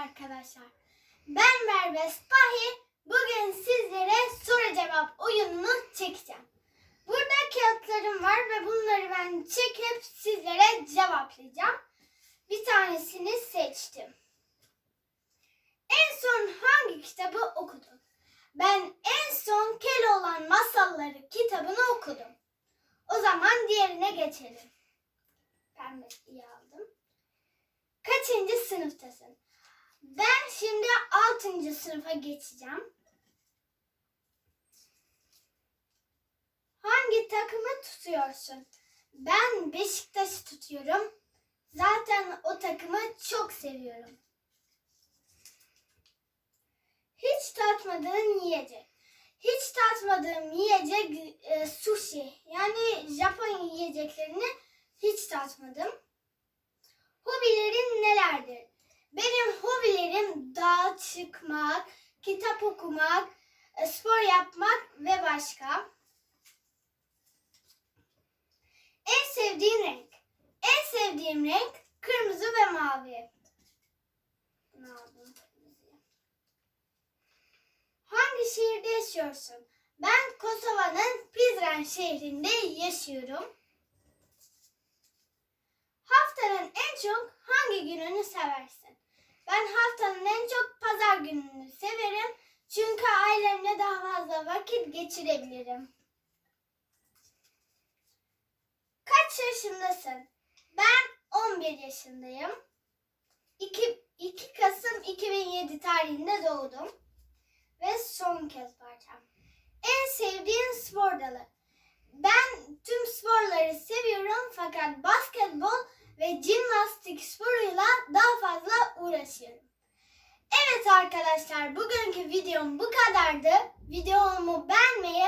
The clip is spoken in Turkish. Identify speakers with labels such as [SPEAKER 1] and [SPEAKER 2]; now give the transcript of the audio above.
[SPEAKER 1] arkadaşlar. Ben Merve Spahi. Bugün sizlere soru cevap oyununu çekeceğim. Burada kağıtlarım var ve bunları ben çekip sizlere cevaplayacağım. Bir tanesini seçtim. En son hangi kitabı okudun? Ben en son Keloğlan Masalları kitabını okudum. O zaman diğerine geçelim. Pembe iyi aldım. Kaçıncı sınıftasın? Ben şimdi altıncı sınıfa geçeceğim. Hangi takımı tutuyorsun? Ben Beşiktaş'ı tutuyorum. Zaten o takımı çok seviyorum. Hiç tatmadığın yiyecek. Hiç tatmadığım yiyecek e, sushi. Çıkmak, kitap okumak, e, spor yapmak ve başka. En sevdiğin renk? En sevdiğim renk kırmızı ve mavi. Hangi şehirde yaşıyorsun? Ben Kosova'nın Prizren şehrinde yaşıyorum. Haftanın en çok hangi gününü seversin? Ben haftanın en çok ailemle daha fazla vakit geçirebilirim. Kaç yaşındasın? Ben 11 yaşındayım. 2, 2 Kasım 2007 tarihinde doğdum. Ve son kez bağıracağım. En sevdiğin spor dalı? Ben tüm sporları seviyorum fakat basketbol ve jimnastik sporuyla daha fazla uğraşıyorum. Arkadaşlar bugünkü videom bu kadardı. Videomu beğenmeyi,